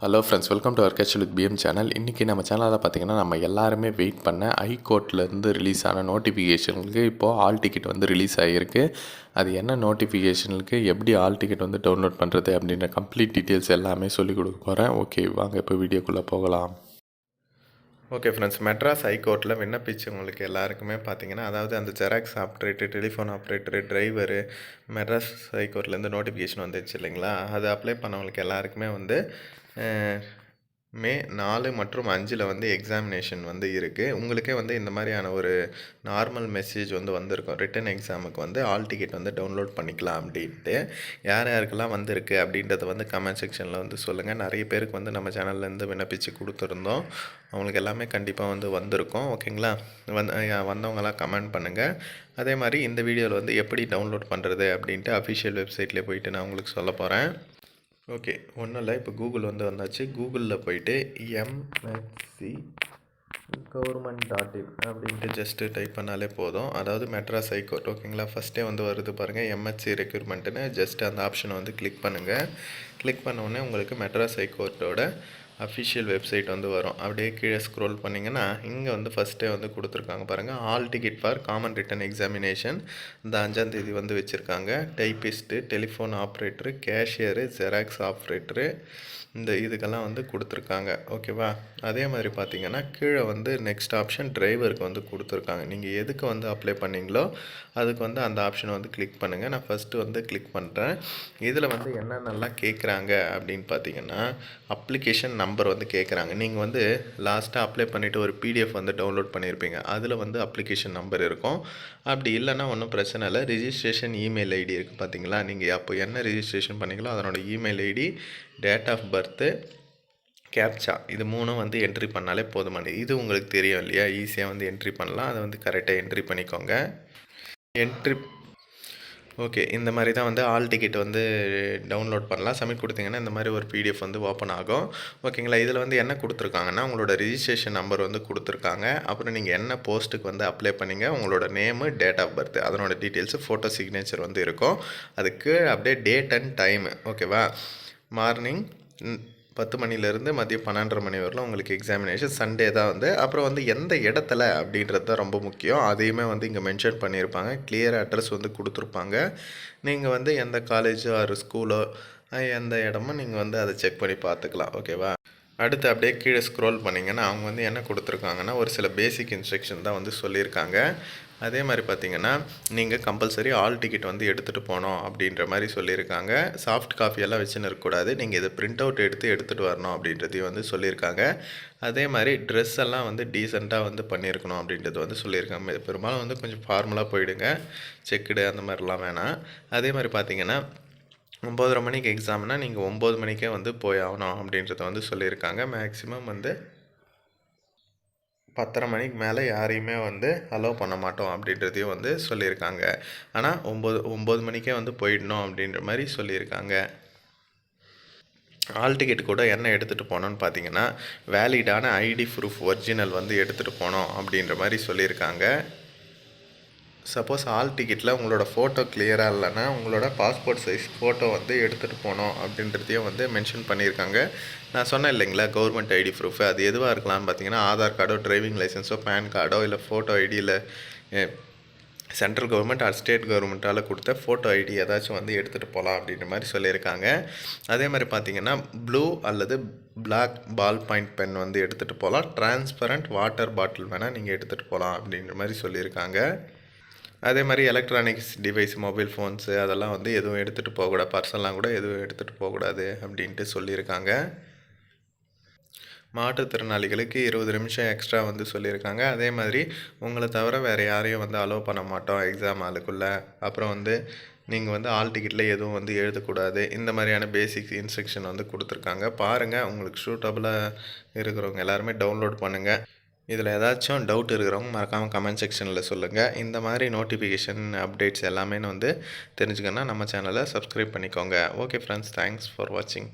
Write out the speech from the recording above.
Hello friends welcome to அர்கேஷல் with PM channel இன்றைக்கி நம்ம சேனலில் பார்த்தீங்கன்னா நம்ம எல்லாருமே வெயிட் பண்ண ஹைகோர்ட்லேருந்து ரிலீஸ் ஆன நோட்டிஃபிகேஷனுக்கு இப்போது ஆல் டிக்கெட் வந்து ரிலீஸ் ஆகிருக்கு அது என்ன நோட்டிஃபிகேஷனுக்கு எப்படி ஆல் டிக்கெட் வந்து டவுன்லோட் பண்ணுறது அப்படின்ற கம்ப்ளீட் டீட்டெயில்ஸ் எல்லாமே சொல்லிக் கொடுக்க போகிறேன் ஓகே வாங்க இப்போ வீடியோக்குள்ளே போகலாம். ஓகே ஃப்ரெண்ட்ஸ் மெட்ராஸ் ஹைகோர்ட்டில் விண்ணப்பிச்சவங்களுக்கு எல்லாருக்குமே பார்த்தீங்கன்னா அதாவது அந்த xerox operator telephone operator driver Madras ஹைகோர்ட்லேருந்து notification வந்துச்சு இல்லைங்களா? அது அப்ளை பண்ணவங்களுக்கு எல்லாருக்குமே வந்து மே நாலு மற்றும் அஞ்சில் வந்து எக்ஸாமினேஷன் வந்து இருக்குது உங்களுக்கே வந்து இந்த மாதிரியான ஒரு நார்மல் மெசேஜ் வந்து வந்திருக்கும். ரிட்டன் எக்ஸாமுக்கு வந்து ஆல் டிக்கெட் வந்து டவுன்லோட் பண்ணிக்கலாம் அப்படின்ட்டு. யார் யாருக்கெல்லாம் வந்திருக்கு அப்படின்றத வந்து கமெண்ட் செக்ஷனில் வந்து சொல்லுங்கள் நிறைய பேருக்கு வந்து நம்ம சேனல்லேருந்து விண்ணப்பிச்சு கொடுத்துருந்தோம். அவங்களுக்கு எல்லாமே கண்டிப்பாக வந்து வந்திருக்கும். ஓகேங்களா வந் வந்தவங்களாம் கமெண்ட் பண்ணுங்கள் அதே மாதிரி இந்த வீடியோவில் வந்து எப்படி டவுன்லோட் பண்ணுறது அப்படின்ட்டு அஃபிஷியல் வெப்சைட்லேயே போயிட்டு நான் உங்களுக்கு சொல்ல போகிறேன் ஓகே ஒன்றும் இல்லை. இப்போ கூகுள் வந்து வந்தாச்சு. கூகுளில் போயிட்டு எம்எஸ்சி கவர்மெண்ட் டாட் இன் அப்படின்ட்டு ஜஸ்ட்டு டைப் பண்ணாலே போதும். அதாவது மெட்ராஸ் ஹைகோர்ட் ஓகேங்களா ஃபஸ்ட்டே வந்து வருது பாருங்கள் எம்எஸ்சி ரெக்யூர்மெண்ட்டுன்னு ஜஸ்ட் அந்த ஆப்ஷனை வந்து கிளிக் பண்ணுங்கள் கிளிக் பண்ணோடனே உங்களுக்கு மெட்ராஸ் ஹைகோர்ட்டோட அஃபிஷியல் வெப்சைட் வந்து வரும். அப்படியே கீழே ஸ்க்ரோல் பண்ணிங்கன்னா இங்கே வந்து ஃபஸ்ட்டே வந்து கொடுத்துருக்காங்க பாருங்கள் all ticket for common written examination இந்த அஞ்சாந்தேதி வந்து வச்சுருக்காங்க. Typist telephone operator cashier xerox operator இந்த இதுக்கெல்லாம் வந்து கொடுத்துருக்காங்க. ஓகேவா அதே மாதிரி பார்த்தீங்கன்னா கீழே வந்து நெக்ஸ்ட் ஆப்ஷன் டிரைவருக்கு வந்து கொடுத்துருக்காங்க. நீங்கள் எதுக்கு வந்து அப்ளை பண்ணீங்களோ அதுக்கு வந்து அந்த ஆப்ஷனை வந்து கிளிக் பண்ணுங்கள் நான் ஃபஸ்ட்டு வந்து கிளிக் பண்ணுறேன் இதில் வந்து என்னென்னலாம் கேட்குறாங்க அப்படின்னு பார்த்தீங்கன்னா அப்ளிகேஷன் நம்பர் நம்பர் வந்து கேட்குறாங்க நீங்கள் வந்து லாஸ்ட்டாக அப்ளை பண்ணிவிட்டு ஒரு பிடிஎஃப் வந்து டவுன்லோட் பண்ணியிருப்பீங்க அதில் வந்து அப்ளிகேஷன் நம்பர் இருக்கும். அப்படி இல்லைன்னா ஒன்றும் பிரச்சனை இல்லை. ரிஜிஸ்ட்ரேஷன் இமெயில் ஐடி இருக்குது பார்த்தீங்களா நீங்கள் அப்போ என்ன ரிஜிஸ்ட்ரேஷன் பண்ணீங்களோ அதனோட email ID date of birth captcha இது மூணும் வந்து என்ட்ரி பண்ணாலே போதுமானது இது உங்களுக்கு தெரியும் இல்லையா? ஈஸியாக வந்து என்ட்ரி பண்ணலாம். அதை வந்து கரெக்டாக என்ட்ரி பண்ணிக்கோங்க. என்ட்ரி ஓகே இந்த மாதிரி தான் வந்து ஆல் டிக்கெட் வந்து டவுன்லோட் பண்ணலாம். சப்மிட் கொடுத்தீங்கன்னா இந்த மாதிரி ஒரு பிடிஎஃப் வந்து ஓப்பன் ஆகும். ஓகேங்களா? இதில் வந்து என்ன கொடுத்துருக்காங்கன்னா உங்களோட ரிஜிஸ்ட்ரேஷன் நம்பர் வந்து கொடுத்துருக்காங்க. அப்புறம் நீங்கள் என்ன போஸ்ட்டுக்கு வந்து அப்ளை பண்ணீங்க உங்களோட நேமு டேட் ஆஃப் பர்த் அதனோட டீட்டெயில்ஸு ஃபோட்டோ சிக்னேச்சர் வந்து இருக்கும். அதுக்கு அப்படியே டேட் அண்ட் டைமு ஓகேவா மார்னிங் பத்து மணிலேருந்து மதியம் பன்னெண்டரை மணி வரலாம் உங்களுக்கு எக்ஸாமினேஷன் சண்டே தான் வந்து. அப்புறம் வந்து எந்த இடத்துல அப்படின்றது தான் ரொம்ப முக்கியம். அதையுமே வந்து இங்கே மென்ஷன் பண்ணியிருப்பாங்க. கிளியர் அட்ரஸ் வந்து கொடுத்துருப்பாங்க. நீங்கள் வந்து எந்த காலேஜோ ஆர் ஸ்கூலோ எந்த இடமும் நீங்கள் வந்து அதை செக் பண்ணி பார்த்துக்கலாம். ஓகேவா அடுத்து அப்படியே கீழே ஸ்க்ரோல் பண்ணிங்கன்னா அவங்க வந்து என்ன கொடுத்துருக்காங்கன்னா ஒரு சில பேசிக் இன்ஸ்ட்ரக்ஷன் தான் வந்து சொல்லியிருக்காங்க. அதே மாதிரி பார்த்தீங்கன்னா நீங்கள் கம்பல்சரி ஆல் டிக்கெட் வந்து எடுத்துகிட்டு போகணும் அப்படின்ற மாதிரி சொல்லியிருக்காங்க. சாஃப்ட் காஃபியெல்லாம் வச்சுன்னு இருக்கக்கூடாது நீங்கள் இதை பிரிண்ட் அவுட் எடுத்து எடுத்துகிட்டு வரணும் அப்படின்றதையும் வந்து சொல்லியிருக்காங்க. அதே மாதிரி ட்ரெஸ் எல்லாம் வந்து டீசெண்டாக வந்து பண்ணியிருக்கணும் அப்படின்றது வந்து சொல்லியிருக்காங்க. பெரும்பாலும் வந்து கொஞ்சம் ஃபார்மலாக போயிடுங்க. செக்குடு அந்த மாதிரிலாம் வேணாம். அதே மாதிரி பார்த்தீங்கன்னா ஒம்பதரை மணிக்கு எக்ஸாம்னா நீங்கள் ஒம்பது மணிக்கே வந்து போய் ஆகணும் அப்படின்றத வந்து சொல்லியிருக்காங்க. மேக்ஸிமம் வந்து பத்தரை மணிக்கு மேலே யாரையுமே வந்து அலோவ் பண்ண மாட்டோம் அப்படின்றதையும் வந்து சொல்லியிருக்காங்க. ஆனால் ஒம்பது ஒம்பது மணிக்கே வந்து போயிடணும் அப்படின்ற மாதிரி சொல்லியிருக்காங்க. ஆல் டிக்கெட் கூட என்ன எடுத்துகிட்டு போனோன்னு பார்த்தீங்கன்னா வேலிடான ஐடி ப்ரூஃப் ஒரிஜினல் வந்து எடுத்துகிட்டு போனோம் அப்படின்ற மாதிரி சொல்லியிருக்காங்க. சப்போஸ் ஆல் டிக்கெட்டில் உங்களோட ஃபோட்டோ கிளியராக இல்லைன்னா உங்களோட பாஸ்போர்ட் சைஸ் ஃபோட்டோ வந்து எடுத்துகிட்டு போகணும் அப்படின்றதையும் வந்து மென்ஷன் பண்ணியிருக்காங்க. நான் சொன்னேன் இல்லைங்களா கவர்மெண்ட் ஐடி ப்ரூஃப் அது எதுவாக இருக்கலாம்னு பார்த்தீங்கன்னா ஆதார் கார்டோ டிரைவிங் லைசன்ஸோ பேன் கார்டோ இல்லை ஃபோட்டோ ஐடியில் சென்ட்ரல் கவர்மெண்ட் ஆர் ஸ்டேட் கவர்மெண்ட்டால் கொடுத்த ஃபோட்டோ ஐடி ஏதாச்சும் வந்து எடுத்துகிட்டு போகலாம் அப்படின்ற மாதிரி சொல்லியிருக்காங்க. அதே மாதிரி பார்த்தீங்கன்னா ப்ளூ அல்லது பிளாக் பால் பாயிண்ட் பென் வந்து எடுத்துகிட்டு போகலாம். டிரான்ஸ்பரண்ட் வாட்டர் பாட்டில் வேணால் நீங்கள் எடுத்துகிட்டு போகலாம் அப்படின்ற மாதிரி சொல்லியிருக்காங்க. அதே மாதிரி எலக்ட்ரானிக்ஸ் டிவைஸ் மொபைல் ஃபோன்ஸு அதெல்லாம் வந்து எதுவும் எடுத்துகிட்டு போகக்கூடாது பர்சனெலாம் கூட எதுவும் எடுத்துகிட்டு போகக்கூடாது அப்படின்ட்டு சொல்லியிருக்காங்க. மாற்றுத்திறனாளிகளுக்கு இருபது நிமிஷம் எக்ஸ்ட்ரா வந்து சொல்லியிருக்காங்க. அதே மாதிரி உங்களை தவிர வேறு யாரையும் வந்து அலோவ் பண்ண மாட்டோம் எக்ஸாம் ஆளுக்குள்ளே. அப்புறம் வந்து நீங்கள் வந்து ஆல் டிக்கெட்டில் எதுவும் வந்து எழுதக்கூடாது. இந்த மாதிரியான பேசிக் இன்ஸ்ட்ரக்ஷன் வந்து கொடுத்துருக்காங்க. பாருங்கள் உங்களுக்கு சூட்டபுளாக இருக்கிறவங்க எல்லாருமே டவுன்லோட் பண்ணுங்கள் இதில் ஏதாச்சும் டவுட் இருக்கிறவங்க மறக்காமல் கமெண்ட் செக்ஷனில் சொல்லுங்கள் இந்த மாதிரி நோட்டிஃபிகேஷன் அப்டேட்ஸ் எல்லாமே வந்து தெரிஞ்சுக்கன்னா நம்ம சேனலை சப்ஸ்கிரைப் பண்ணிக்கோங்க. ஓகே ஃப்ரெண்ட்ஸ் தேங்க்ஸ் ஃபார் வாட்சிங்